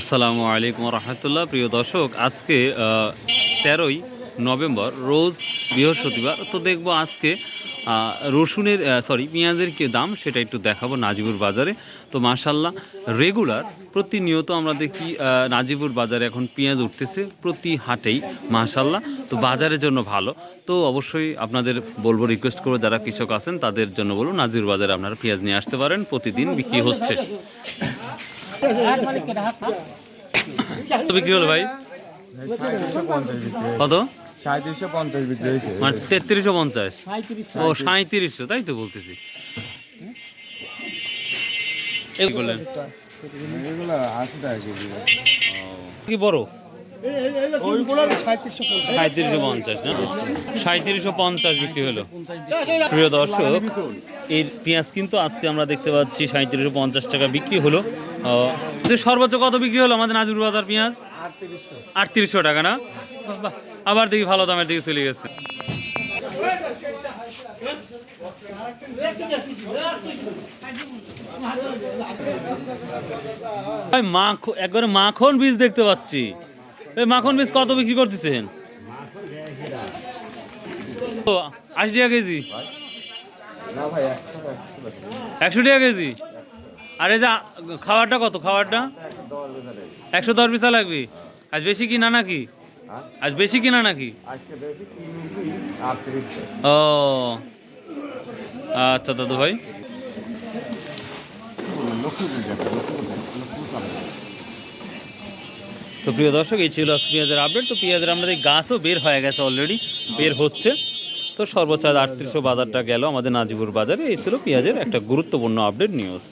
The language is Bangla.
আসসালামু আলাইকুম রহমতুল্লাহ প্রিয় দর্শক, আজকে তেরোই নভেম্বর, রোজ বৃহস্পতিবার। তো দেখব আজকে রসুনের সরি পেঁয়াজের কি দাম সেটা একটু দেখাবো নাজিবুর বাজারে। তো মাশাল্লাহ রেগুলার প্রতিনিয়ত আমরা দেখি নাজিবুর বাজারে এখন পেঁয়াজ উঠতেছে প্রতি হাটেই মাশাল্লাহ তো বাজারের জন্য ভালো। তো অবশ্যই আপনাদের বলব রিকোয়েস্ট করব, যারা কৃষক আছেন, তাদের জন্য বলব, নাজিবুর বাজারে আপনারা পেঁয়াজ নিয়ে আসতে পারেন। প্রতিদিন বিক্রি হচ্ছে। বিক্রি হলো ভাই? পঞ্চাশ কত? সাঁত্রিশশো পঞ্চাশ মানে তেত্রিশশো পঞ্চাশ। ও সাঁত্রিশশো তাই তো বলতেছি। কি বড়? সাঁত্রিশশো পঞ্চাশ, না? সাঁত্রিশশো পঞ্চাশ বিক্রি হলো। প্রিয় দর্শক এই পেঁয়াজ কিন্তু আজকে আমরা দেখতে পাচ্ছি সাঁত্রিশশো পঞ্চাশ টাকা বিক্রি হলো। সর্বোচ্চ কত বিক্রি হলো আমাদের নাজুর বাজার পেঁয়াজ? আটত্রিশশো টাকা না। আবার দেখি ভালো দামের দিকে চলে গেছে। ভাই মাখ- একবারে মাখন বীজ দেখতে পাচ্ছি। এই মাখন বীজ কত বিক্রি করতেছেন? আশি টাকা কেজি। একশো টাকা কেজি? আর এই যে খাবারটা কত? খাবারটা? একশো দশ পিসা লাগবে? আজ বেশি কিনা নাকি? আজ বেশি কিনা নাকি? ও। আচ্ছা দাদু ভাই। তো প্রিয় দর্শক এই ছিল পেঁয়াজের আপডেট তো পেঁয়াজের আমাদের গাছও বের হয়ে গেছে অলরেডি বের হচ্ছে। তো সর্বোচ্চ আটত্রিশশো বাজারটা গেল আমাদের নাজিপুর বাজারে। এই ছিল পেঁয়াজের একটা গুরুত্বপূর্ণ আপডেট নিউজ